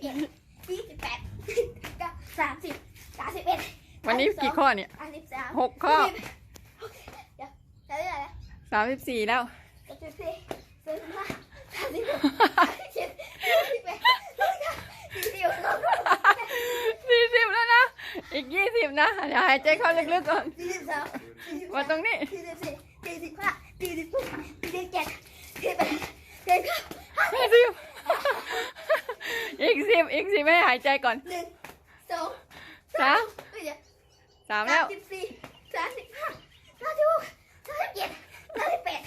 เอ็ดยี่สิบแปดยี่สิบเก้าสามสิบสามสิบเอ็ดวันนี้กี่ข้อเนี่ยสามสิบสามหกข้อสิบเดี๋ยวจะได้อะไรนะสามสิบสี่แล้วสามสิบสี่สามสิบห้าสามสิบหกสามสิบเจ็ดสามสิบแปดสามสิบเก้าสี่สิบสี่สิบแล้วนะ อีกยี่สิบนะ เดี๋ยวหายใจเข้าลึกๆก่อนสี่สิบสามสี่สิบมาตรงนี้สี่สิบสี่สี่สิบห้าสี่สิบหกสี่สิบเจ็ดสี่สิบแปดสี่สิบเก้าห้าสิบ ห้าสิบ อีกสิบอีกสิบให้หายใจก่อนหนึ่งสองสามเฮ้ยเดี๋ยวสามสาแล้มวสิบสี่สามสิบห้าสามสิบหกสามสิบเจ็ดสามสิบแปด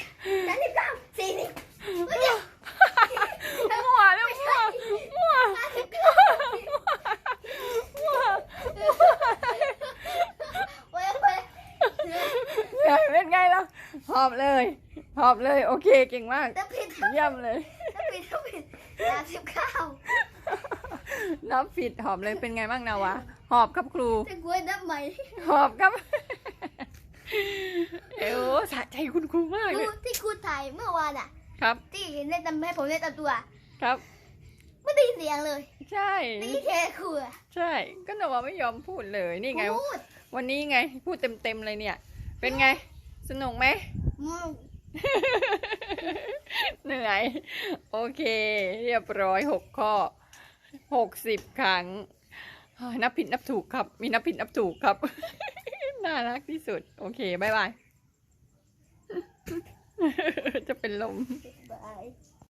สามสิบเก้าสี่สิบเฮ้ยเดี๋ยวมั่วแล้วมั่วมั่วสามสิบเก้ามั่วเว้ยเว้ยเหนื่อยเป็นไงล่ะหอบเลยหอบเลย โอเคเก่งมากต้องผิดเยี่ยมเลยต้องผิดต้องผิดสามสิบเก้า นับผิดหอบเลยเป็นไงบ้างนาวะ หอบครับครู จะกล้วยนับใหม่หอบครับ เอวสะใจคุณครูมากคเลรูย ที่ครูถ่ายเมื่อวานอะ ครับ ที่เล่นตำให้ผมเล่นตำตัวครับ ไม่ได้ยินเสียงเลยใช่ ได้ยินแค่ครูอะใช่ ก็นาวะไม่ยอมพูดเลย นี่ไง พูดวันนี้ไง พูดเต็มๆเลยเนี่ย เป็นไง สนุกไหม อืมเหนื่อย โอเค เรียบร้อยหกข้อ หกสิบครั้ง นับผิดนับถูกครับ มีนับผิดนับถูกครับ น่ารักที่สุด โอเคบายบาย จะเป็นลมบาย